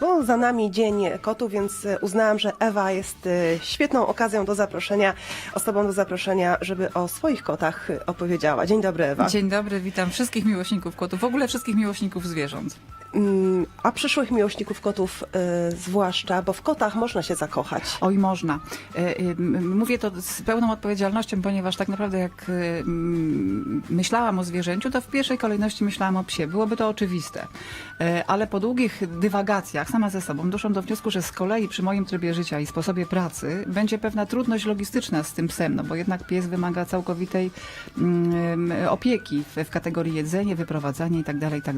Bo za nami Dzień Kotu, więc e, uznałam, że Ewa jest e, świetną okazją do zaproszenia, osobą do zaproszenia, żeby o swoich kotach e, opowiedziała. Dzień dobry, Ewa. Dzień dobry, witam wszystkich miłośników kotów, w ogóle wszystkich miłośników zwierząt. A przyszłych miłośników kotów e, zwłaszcza, bo w kotach można się zakochać. Oj, można. E, m- Mówię to z pełną odpowiedzialnością, ponieważ tak naprawdę jak m, myślałam o zwierzęciu, to w pierwszej kolejności myślałam o psie. Byłoby to oczywiste. E, Ale po długich dywagacjach sama ze sobą doszłam do wniosku, że z kolei przy moim trybie życia i sposobie pracy będzie pewna trudność logistyczna z tym psem, no bo jednak pies wymaga całkowitej mm, opieki w, w kategorii jedzenie, wyprowadzanie i tak dalej, i tak.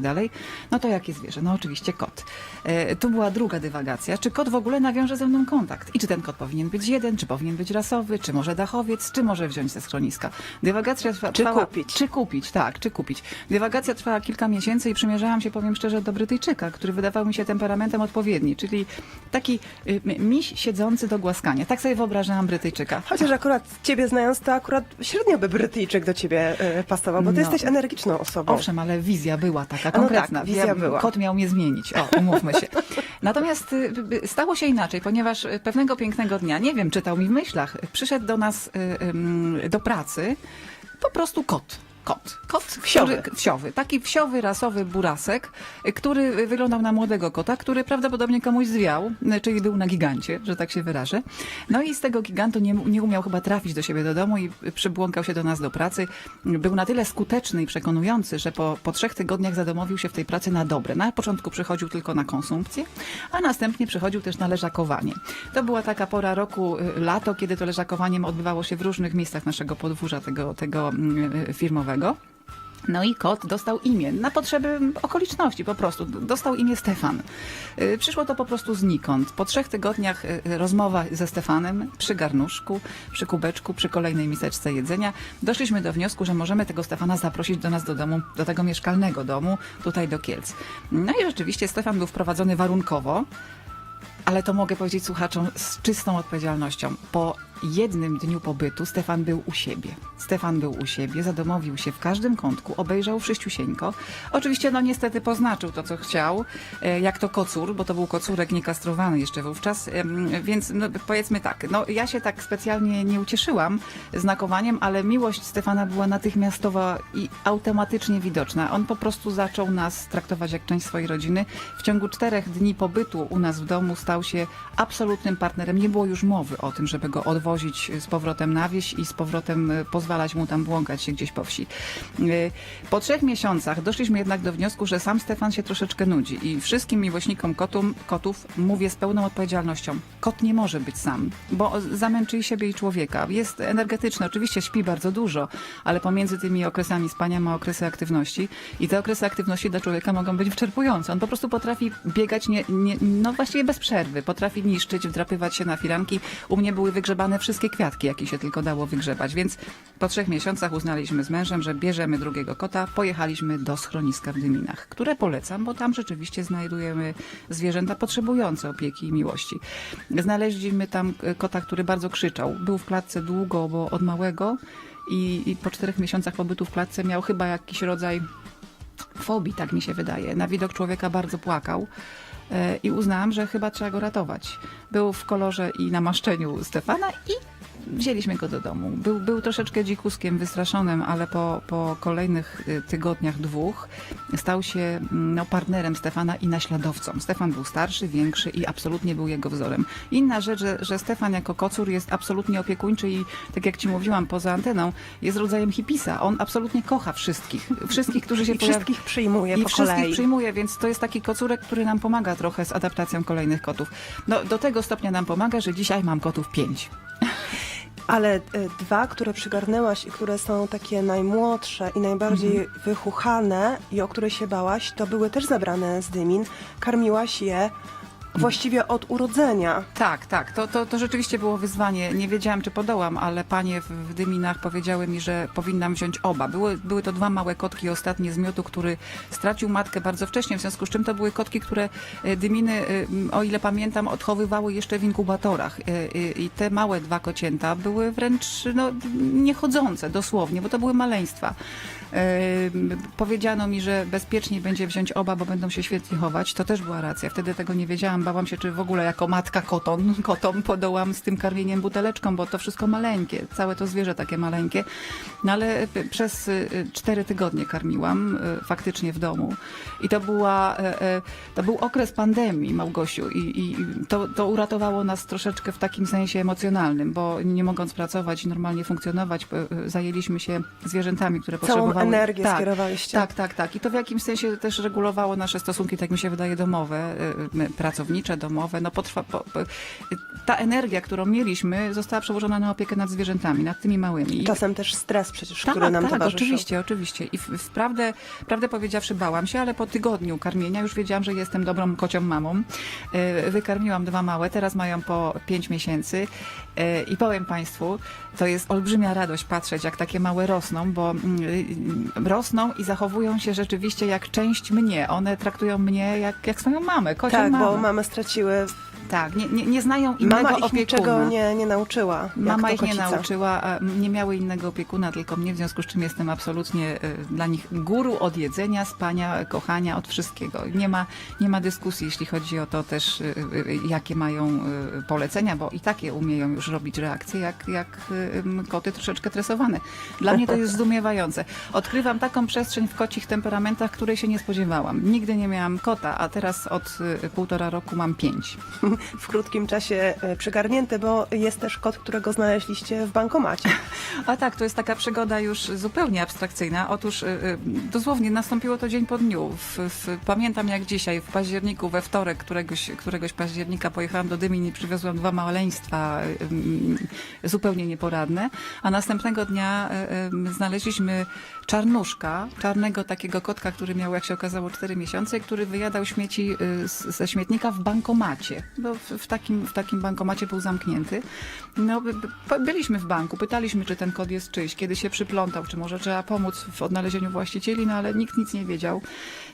No to jakie zwierzę? No oczywiście kot. E, tu była druga dywagacja. Czy kot w ogóle nawiąże ze mną kontakt? I czy ten kot powinien być jeden, czy powinien być rasowy, czy może dachowiec, czy może wziąć ze schroniska? Dywagacja trwa, Czy trwała... kupić? Czy kupić, tak, czy kupić. Dywagacja trwała kilka miesięcy i przymierzałam się, powiem szczerze, do Brytyjczyka, który wydawał mi się temperamentem odpowiedni, czyli taki y, miś siedzący do głaskania. Tak sobie wyobrażałam Brytyjczyka. Chociaż akurat ciebie znając, to akurat średnio by Brytyjczyk do ciebie e, pasował, bo ty No. jesteś energiczną osobą. Owszem, ale wizja była taka no konkretna. tak, wizja Ja- była. Kot miał mnie zmienić. O, umówmy się. Natomiast y, stało się inaczej, ponieważ y, pewnego pięknego dnia, nie wiem, czytał mi w myślach, przyszedł do nas y, do pracy po prostu kot. Kot. Kot Wsiowy. Który, wsiowy. Taki wsiowy, rasowy burasek, y, który wyglądał na młodego kota, który prawdopodobnie komuś zwiał, y, czyli był na gigancie, że tak się wyrażę. No i z tego gigantu nie, nie umiał chyba trafić do siebie do domu i przybłąkał się do nas do pracy. Był na tyle skuteczny i przekonujący, że po, po trzech tygodniach zadomowił się w tej pracy na dobre. Na początku przychodził tylko na konsumpcję, a następnie przychodził też na leżakowanie. To była taka pora roku, y, lato, kiedy to leżakowanie odbywało się w różnych miejscach naszego podwórza tego, tego mm, y. No i kot dostał imię na potrzeby okoliczności po prostu. Dostał imię Stefan. Y, Przyszło to po prostu znikąd. Po trzech tygodniach y, rozmowa ze Stefanem przy garnuszku, przy kubeczku, przy kolejnej miseczce jedzenia doszliśmy do wniosku, że możemy tego Stefana zaprosić do nas do domu, do tego mieszkalnego domu, tutaj do Kielc. No i rzeczywiście Stefan był wprowadzony warunkowo, ale to mogę powiedzieć słuchaczom z czystą odpowiedzialnością. Po jednym dniu pobytu Stefan był u siebie. Stefan był u siebie, zadomowił się w każdym kątku, obejrzał wszyściusieńko. Oczywiście, no niestety poznaczył to, co chciał, e, jak to kocur, bo to był kocurek niekastrowany jeszcze wówczas, więc no, powiedzmy tak, no ja się tak specjalnie nie ucieszyłam znakowaniem, ale miłość Stefana była natychmiastowa i automatycznie widoczna. On po prostu zaczął nas traktować jak część swojej rodziny. W ciągu czterech dni pobytu u nas w domu stał się absolutnym partnerem. Nie było już mowy o tym, żeby go odwozić z powrotem na wieś i z powrotem e, pozwalać mu tam błąkać się gdzieś po wsi. E, Po trzech miesiącach doszliśmy jednak do wniosku, że sam Stefan się troszeczkę nudzi i wszystkim miłośnikom kotum, kotów mówię z pełną odpowiedzialnością. Kot nie może być sam, bo zamęczy siebie i człowieka. Jest energetyczny, oczywiście śpi bardzo dużo, ale pomiędzy tymi okresami spania ma okresy aktywności i te okresy aktywności dla człowieka mogą być wyczerpujące. On po prostu potrafi biegać nie, nie, no właściwie bez przerwy, potrafi niszczyć, wdrapywać się na firanki. U mnie były wygrzebane wszystkie kwiatki, jakie się tylko dało wygrzebać, więc po trzech miesiącach uznaliśmy z mężem, że bierzemy drugiego kota, pojechaliśmy do schroniska w Dyminach, które polecam, bo tam rzeczywiście znajdujemy zwierzęta potrzebujące opieki i miłości. Znaleźliśmy tam e, kota, który bardzo krzyczał. Był w klatce długo, bo od małego i, i po czterech miesiącach pobytu w klatce miał chyba jakiś rodzaj fobii, tak mi się wydaje. Na widok człowieka bardzo płakał e, i uznałam, że chyba trzeba go ratować. Był w kolorze i namaszczeniu Stefana i wzięliśmy go do domu. Był, był troszeczkę dzikuskiem, wystraszonym, ale po, po kolejnych y, tygodniach, dwóch, stał się mm, no, partnerem Stefana i naśladowcą. Stefan był starszy, większy i absolutnie był jego wzorem. Inna rzecz, że, że Stefan jako kocur jest absolutnie opiekuńczy i tak jak ci mówiłam poza anteną, jest rodzajem hipisa. On absolutnie kocha wszystkich. Wszystkich, którzy się I pojawiają. wszystkich przyjmuje I po wszystkich kolei. przyjmuje, więc to jest taki kocurek, który nam pomaga trochę z adaptacją kolejnych kotów. No, do tego stopnia nam pomaga, że dzisiaj mam kotów pięć. Ale e, dwa, które przygarnęłaś i które są takie najmłodsze i najbardziej Mhm. wychuchane i o które się bałaś, to były też zabrane z dymin. Karmiłaś je właściwie od urodzenia. Tak, tak, to, to, to rzeczywiście było wyzwanie. Nie wiedziałam, czy podołam, ale panie w, w Dyminach powiedziały mi, że powinnam wziąć oba. Były, były to dwa małe kotki, ostatnie z miotu, który stracił matkę bardzo wcześnie, w związku z czym to były kotki, które e, Dyminy, e, o ile pamiętam, odchowywały jeszcze w inkubatorach. E, I te małe dwa kocięta były wręcz no, niechodzące, dosłownie, bo to były maleństwa. Powiedziano mi, że bezpieczniej będzie wziąć oba, bo będą się świetnie chować. To też była racja. Wtedy tego nie wiedziałam. Bałam się, czy w ogóle jako matka koton, kotom podołam z tym karmieniem buteleczką, bo to wszystko maleńkie. Całe to zwierzę takie maleńkie. No ale y, przez y, cztery tygodnie karmiłam y, faktycznie w domu. I to była, e, e, to był okres pandemii, Małgosiu. I, i to, to uratowało nas troszeczkę w takim sensie emocjonalnym, bo nie mogąc pracować i normalnie funkcjonować, zajęliśmy się zwierzętami, które Całą potrzebowały... energię tak, skierowaliście. tak, tak, tak. I to w jakimś sensie też regulowało nasze stosunki, tak mi się wydaje, domowe, y, y, pracownicze, domowe. No potrwa, po, po, ta energia, którą mieliśmy, została przełożona na opiekę nad zwierzętami, nad tymi małymi. Czasem też stres przecież, tak, który nam tak, towarzyszy. oczywiście, oczywiście. I w, w prawdę, powiedziawszy bałam się, ale po tygodniu karmienia już wiedziałam, że jestem dobrą kocią mamą. Wykarmiłam dwa małe, teraz mają po pięć miesięcy i powiem Państwu, to jest olbrzymia radość patrzeć, jak takie małe rosną, bo mm, y, rosną i zachowują się rzeczywiście jak część mnie. One traktują mnie jak, jak swoją mamę, kocią Tak, mamę. bo mamy straciły. Tak, nie, nie, nie znają innego Mama ich opiekuna. niczego nie, nie nauczyła. Mama ich nie nauczyła, a nie miały innego opiekuna, tylko mnie, w związku z czym jestem absolutnie e, dla nich guru od jedzenia, spania, kochania, od wszystkiego. Nie ma, nie ma dyskusji, jeśli chodzi o to też, e, e, jakie mają e, polecenia, bo i takie umieją już robić reakcje, jak, jak e, koty troszeczkę tresowane. Dla mnie to jest zdumiewające. Odkrywam taką przestrzeń w kocich temperamentach, której się nie spodziewałam. Nigdy nie miałam kota, a teraz od e, półtora roku mam pięć. W krótkim czasie e, przygarnięty, bo jest też kot, którego znaleźliście w bankomacie. A tak, to jest taka przygoda już zupełnie abstrakcyjna. Otóż y, y, dosłownie nastąpiło to dzień po dniu. W, w, pamiętam jak dzisiaj, w październiku, we wtorek, któregoś, któregoś października pojechałam do Dymin i przywiozłam dwa maleństwa y, zupełnie nieporadne, a następnego dnia znaleźliśmy czarnuszka, czarnego takiego kotka, który miał, jak się okazało, 4 miesiące, który wyjadał śmieci ze śmietnika w bankomacie. Bo w, takim, w takim bankomacie był zamknięty. No, by- by- byliśmy w banku, pytaliśmy, czy ten kod jest czyjś, kiedy się przyplątał, czy może trzeba pomóc w odnalezieniu właścicieli, no ale nikt nic nie wiedział.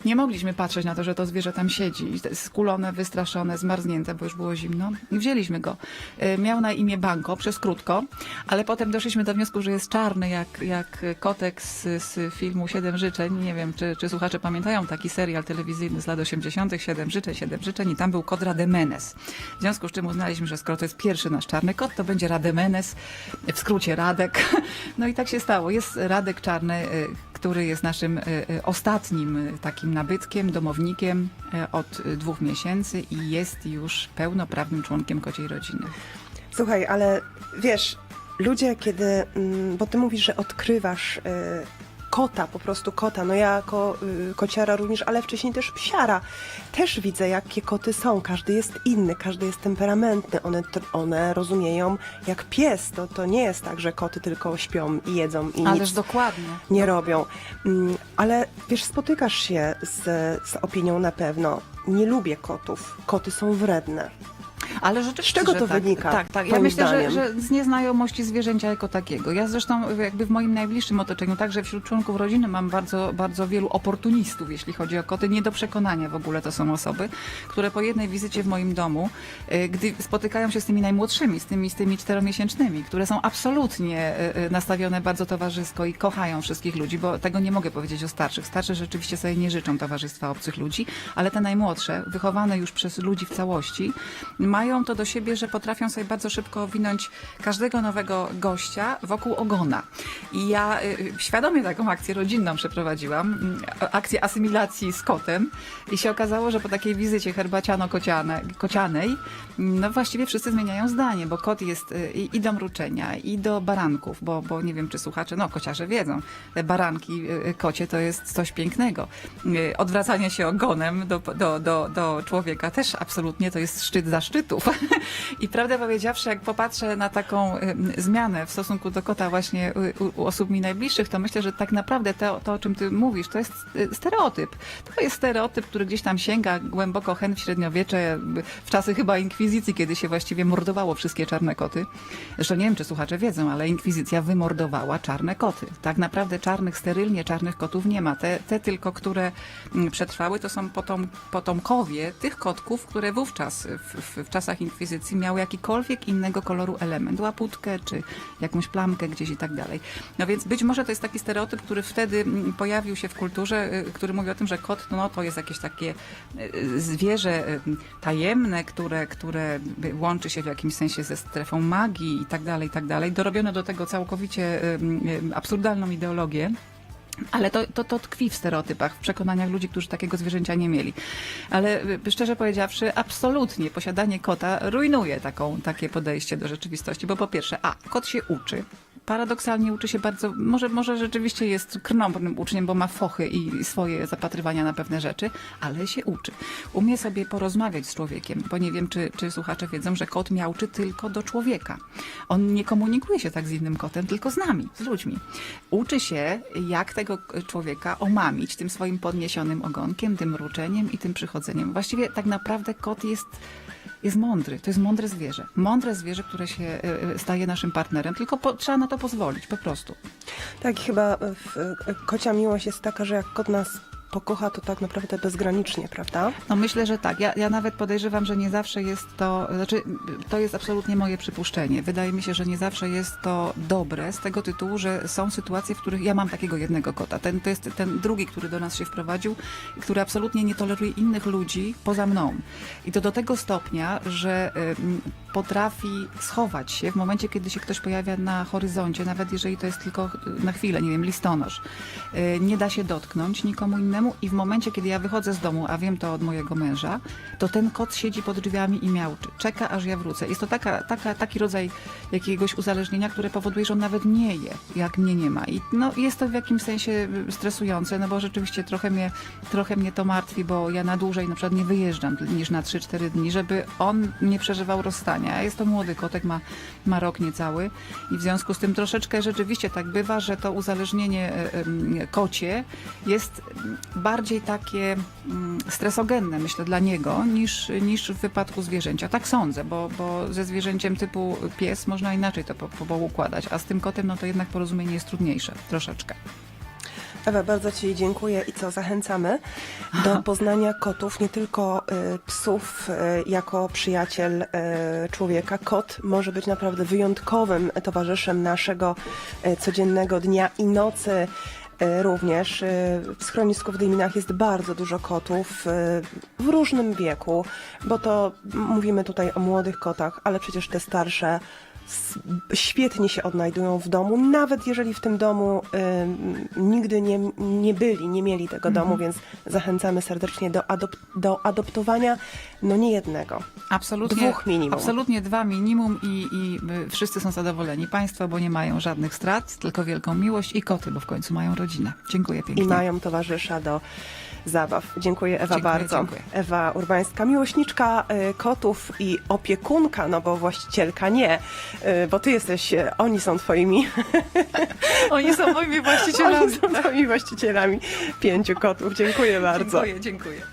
Nie mogliśmy patrzeć na to, że to zwierzę tam siedzi, skulone, wystraszone, zmarznięte, bo już było zimno. Wzięliśmy go. Y, Miał na imię Banko, przez krótko, ale potem doszliśmy do wniosku, że jest czarny, jak, jak kotek z, z filmu Siedem Życzeń. Nie wiem, czy, czy słuchacze pamiętają taki serial telewizyjny z lat 80. Siedem Życzeń, Siedem Życzeń i tam był kod Rademenes. W związku z czym uznaliśmy, że skoro to jest pierwszy nasz czarny kot, to będzie Rademenes, w skrócie Radek. No i tak się stało. Jest Radek Czarny, y, który jest naszym y, y, ostatnim takim nabytkiem, domownikiem od dwóch miesięcy i jest już pełnoprawnym członkiem kociej rodziny. Słuchaj, ale wiesz, ludzie, kiedy. mm, Bo ty mówisz, że odkrywasz. Kota, po prostu kota. No ja jako y, kociara również, ale wcześniej też psiara. Też widzę, jakie koty są. Każdy jest inny, każdy jest temperamentny. One, one rozumieją jak pies. To, to nie jest tak, że koty tylko śpią i jedzą i Ależ nic dokładnie. nie robią. Mm, Ale wiesz, spotykasz się z, z opinią na pewno. Nie lubię kotów. Koty są wredne. Ale rzeczywiście, Z czego że to tak, wynika, Tak, tak. Ja myślę, że, zdaniem? że z nieznajomości zwierzęcia jako takiego. Ja zresztą jakby w moim najbliższym otoczeniu, także wśród członków rodziny mam bardzo, bardzo wielu oportunistów, jeśli chodzi o koty. Nie do przekonania w ogóle to są osoby, które po jednej wizycie w moim domu, y, gdy spotykają się z tymi najmłodszymi, z tymi, z tymi czteromiesięcznymi, które są absolutnie y, y, nastawione bardzo towarzysko i kochają wszystkich ludzi, bo tego nie mogę powiedzieć o starszych. Starsze rzeczywiście sobie nie życzą towarzystwa obcych ludzi, ale te najmłodsze, wychowane już przez ludzi w całości, mają to do siebie, że potrafią sobie bardzo szybko owinąć każdego nowego gościa wokół ogona. I ja y, y, świadomie taką akcję rodzinną przeprowadziłam, mm, akcję asymilacji z kotem i się okazało, że po takiej wizycie herbaciano-kocianej, no właściwie wszyscy zmieniają zdanie, bo kot jest y, i, do mruczenia, i do baranków, bo, bo nie wiem, czy słuchacze, no kociarze wiedzą, te baranki kocie to jest coś pięknego. Odwracanie się ogonem do, do, do, do człowieka też absolutnie to jest szczyt I prawdę powiedziawszy, jak popatrzę na taką zmianę w stosunku do kota właśnie u, u osób mi najbliższych, to myślę, że tak naprawdę to, to, o czym ty mówisz, to jest y, stereotyp. To jest stereotyp, który gdzieś tam sięga głęboko hen w średniowiecze, w czasy chyba inkwizycji, kiedy się właściwie mordowało wszystkie czarne koty. Zresztą nie wiem, czy słuchacze wiedzą, ale inkwizycja wymordowała czarne koty. Tak naprawdę czarnych, sterylnie czarnych kotów nie ma. Te, te tylko, które mm, przetrwały, to są potom, potomkowie tych kotków, które wówczas w, w, w czasach czasach inkwizycji miał jakikolwiek innego koloru element, łaputkę czy jakąś plamkę gdzieś i tak dalej. No więc być może to jest taki stereotyp, który wtedy mm, pojawił się w kulturze, y, który mówi o tym, że kot no, to jest jakieś takie y, zwierzę y, tajemne, które, które łączy się w jakimś sensie ze strefą magii i tak dalej, i tak dalej. Dorobiono do tego całkowicie absurdalną ideologię. Ale to, to, to tkwi w stereotypach, w przekonaniach ludzi, którzy takiego zwierzęcia nie mieli. Ale y, szczerze powiedziawszy, absolutnie posiadanie kota rujnuje taką, takie podejście do rzeczywistości, bo po pierwsze, a, kot się uczy. Paradoksalnie uczy się bardzo, może, może rzeczywiście jest krnąbrnym uczniem, bo ma fochy i swoje zapatrywania na pewne rzeczy, ale się uczy. Umie sobie porozmawiać z człowiekiem, bo nie wiem, czy, czy słuchacze wiedzą, że kot miauczy tylko do człowieka. On nie komunikuje się tak z innym kotem, tylko z nami, z ludźmi. Uczy się, jak tego człowieka omamić tym swoim podniesionym ogonkiem, tym mruczeniem i tym przychodzeniem. Właściwie tak naprawdę kot jest jest mądry, to jest mądre zwierzę. Mądre zwierzę, które się e, e, staje naszym partnerem, tylko po, trzeba na to pozwolić, po prostu. Tak, chyba w, kocia miłość jest taka, że jak kot nas pokocha, to tak naprawdę bezgranicznie, prawda? No myślę, że tak. Ja, ja nawet podejrzewam, że nie zawsze jest to, znaczy to jest absolutnie moje przypuszczenie. Wydaje mi się, że nie zawsze jest to dobre z tego tytułu, że są sytuacje, w których ja mam takiego jednego kota. Ten, to jest ten drugi, który do nas się wprowadził, który absolutnie nie toleruje innych ludzi poza mną. I to do tego stopnia, że ym, potrafi schować się w momencie, kiedy się ktoś pojawia na horyzoncie, nawet jeżeli to jest tylko y, na chwilę, nie wiem, listonosz. Y, Nie da się dotknąć nikomu innemu i w momencie, kiedy ja wychodzę z domu, a wiem to od mojego męża, to ten kot siedzi pod drzwiami i miałczy. Czeka, aż ja wrócę. Jest to taka, taka, taki rodzaj jakiegoś uzależnienia, które powoduje, że on nawet nie je, jak mnie nie ma. I no, jest to w jakimś sensie stresujące, no bo rzeczywiście trochę mnie, trochę mnie to martwi, bo ja na dłużej na przykład nie wyjeżdżam niż na 3-4 dni, żeby on nie przeżywał rozstania. Jest to młody kotek, ma, ma rok niecały i w związku z tym troszeczkę rzeczywiście tak bywa, że to uzależnienie e, em, kocie jest bardziej takie mm, stresogenne, myślę, dla niego, niż, niż w wypadku zwierzęcia. Tak sądzę, bo, bo ze zwierzęciem typu pies można inaczej to po, po układać, a z tym kotem no to jednak porozumienie jest trudniejsze, troszeczkę. Ewa, bardzo Ci dziękuję i co, zachęcamy do poznania kotów, nie tylko y, psów y, jako przyjaciel y, człowieka. Kot może być naprawdę wyjątkowym towarzyszem naszego y, codziennego dnia i nocy. Y, Również y, w schronisku w Dyminach jest bardzo dużo kotów y, w różnym wieku, bo to mówimy tutaj o młodych kotach, ale przecież te starsze świetnie się odnajdują w domu, nawet jeżeli w tym domu y, nigdy nie, nie byli, nie mieli tego domu, więc zachęcamy serdecznie do, adop- do adoptowania, no nie jednego. Absolutnie, Dwóch minimum. Absolutnie dwa minimum i, i y, wszyscy są zadowoleni. Państwo, bo nie mają żadnych strat, tylko wielką miłość i koty, bo w końcu mają rodzinę. Dziękuję pięknie. I mają towarzysza do zabaw. Dziękuję Ewa Dziękuję, bardzo. dziękuję. Ewa Urbańska, miłośniczka y, kotów i opiekunka, no bo właścicielka nie, y, bo ty jesteś, y, oni są twoimi, Oni są moimi właścicielami. oni są twoimi właścicielami pięciu kotów. Dziękuję bardzo. Dziękuję, dziękuję.